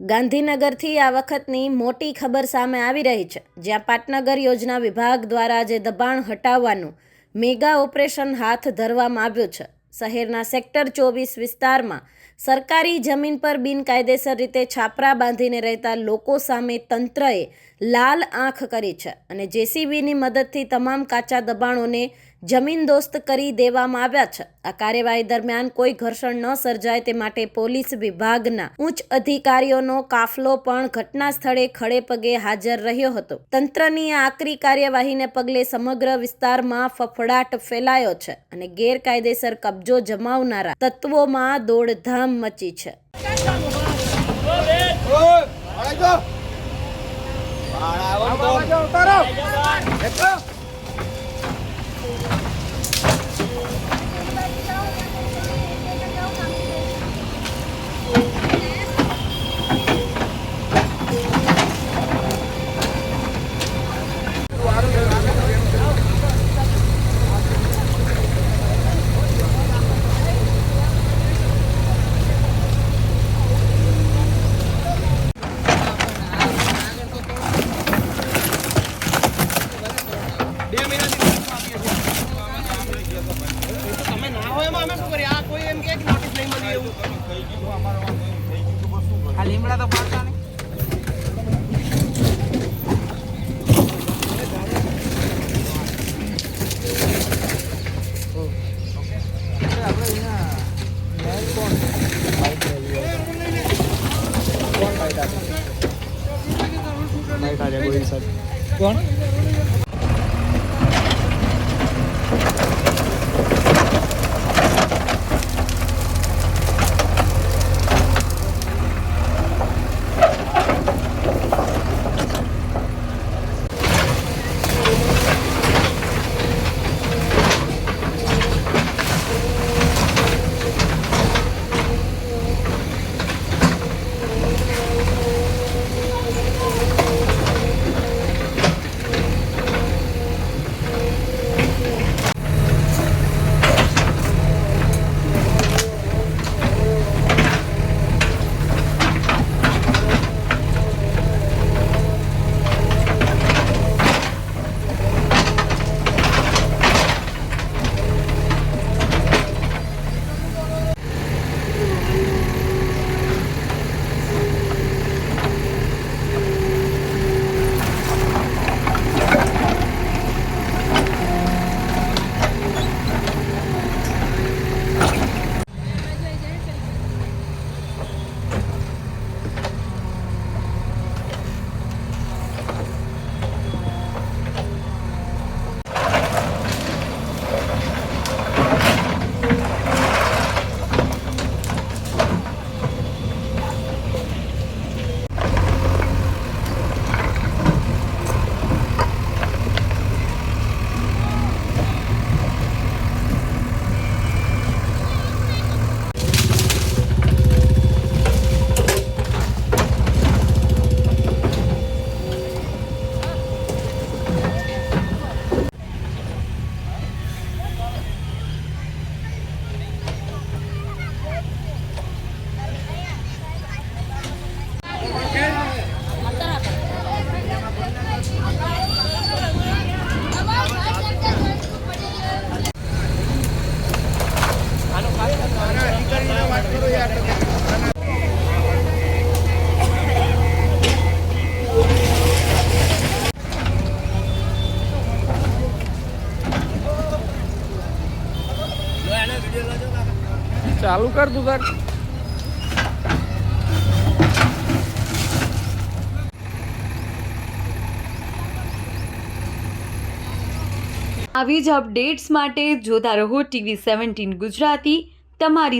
ગાંધીનગરથી આ વખતની મોટી ખબર સામે આવી રહી છે, જ્યાં પાટનગર યોજના વિભાગ દ્વારા જે દબાણ હટાવવાનું મેગા ઓપરેશન હાથ ધરવામાં આવ્યું છે. શહેરના સેક્ટર ચોવીસ વિસ્તારમાં સરકારી જમીન પર બિનકાયદેસર રીતે છાપરા બાંધીને રહેતા લોકો સામે તંત્રએ લાલ આંખ કરી છે અને જેસીબીની મદદથી તમામ કાચા દબાણોને જમીનદોસ્ત કરી દેવામાં આવ્યા છે. આ કાર્યવાહી દરમિયાન કોઈ ઘર્ષણ ન સર્જાય તે માટે પોલીસ વિભાગના ઉચ્ચ અધિકારીઓનો કાફલો પણ ઘટના સ્થળે ખડે પગે હાજર રહ્યો હતો. તંત્રની આકરી કાર્યવાહીને પગલે સમગ્ર વિસ્તારમાં ફફડાટ ફેલાયો છે અને ગેરકાયદેસર કબજો જમાવનારા તત્વોમાં દોડધામ મચી છે. બે આ લીમડા તો પાડતા નહીં. કોણ? ચાલુ કર તું કર આવી જ અપડેટ્સ માટે જોતા રહો ટીવી સેવન્ટીન ગુજરાતી તમારી